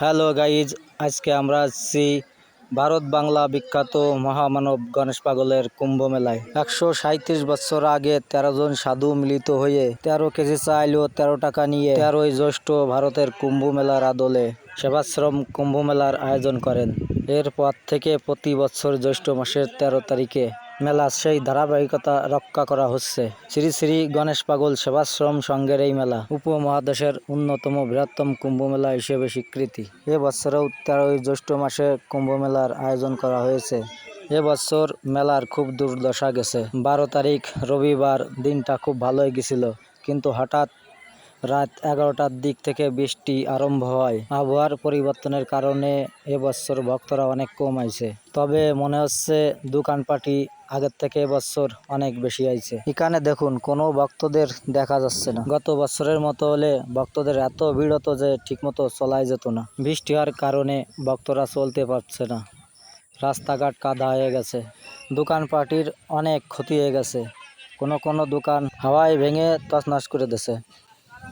Hello guys, আজকে আমরা আসছি ভারত বাংলা বিখ্যাত মহামানব গণেশ পাগলের কুম্ভ মেলায়। একশো সাঁত্রিশ বছর আগে তেরো জন সাধু মিলিত হয়ে তেরো কেজি চাইল ও তেরো টাকা নিয়ে তেরোই জ্যৈষ্ঠ ভারতের কুম্ভ মেলার আদলে সেবাশ্রম কুম্ভ মেলার আয়োজন করেন। এরপর থেকে প্রতি বছর জ্যৈষ্ঠ মাসের তেরো তারিখে মেলা সেই ধারাবাহিকতা রক্ষা করা হচ্ছে। শ্রী শ্রী গণেশ পাগল সেবাশ্রম সংঘের এই মেলা উপমহাদেশের অন্যতম বৃহত্তম কুম্ভ মেলা হিসেবে স্বীকৃতি। এবছরেও তেরোই জ্যৈষ্ঠ মাসে কুম্ভ মেলার আয়োজন করা হয়েছে। এবছর মেলার খুব দুর্দশা গেছে। বারো তারিখ, রবিবার দিনটা খুব ভালোই গেছিল। কিন্তু হঠাৎ রাত এগারোটার দিক থেকে বৃষ্টি আরম্ভ হয়। আবহাওয়ার পরিবর্তনের কারণে এবছর ভক্তরা অনেক কম আইছে তবে মনে হচ্ছে দোকানপাটি আগের থেকে এবছর অনেক বেশি আইছে। এখানে দেখুন, কোনো ভক্তদের দেখা যাচ্ছে না। গত বছরের মতো হলে ভক্তদের এত ভিড় হতো যে ঠিকমতো চলাই যেত না। বৃষ্টি হওয়ার কারণে ভক্তরা চলতে পারছে না। রাস্তাঘাট কাদা হয়ে গেছে। দোকানপাটির অনেক ক্ষতি হয়ে গেছে। কোনো কোনো দোকান হাওয়ায় ভেঙে তছনছ করে দিছে।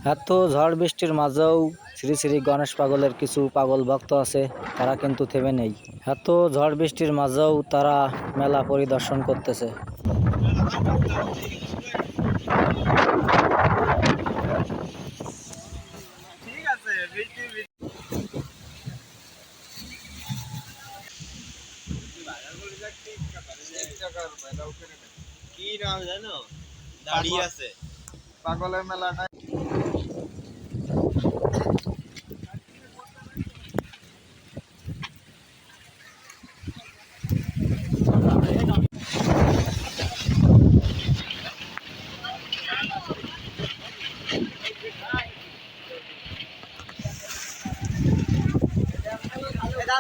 এত ঝড় বৃষ্টির মাঝেও শ্রী শ্রী গণেশ পাগলের কিছু পাগল ভক্ত আছে তারা কিন্তু থেমে নেই। এত ঝড় বৃষ্টির মাঝেও তারা মেলা পরিদর্শন করতেছে। কি নাম জানো? দাঁড়িয়ে আছে। পাগলের মেলাটা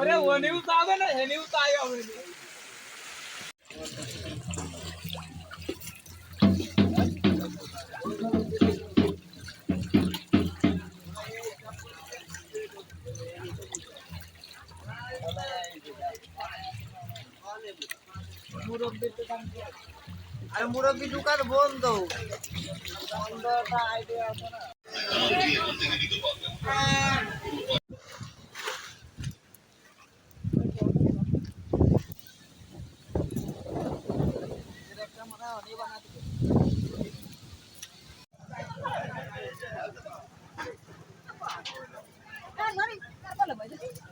ওরে ওনেও যাবে না হেনেও তাই হবে আরে মুরব্বী দোকান বন্ধ alam mo,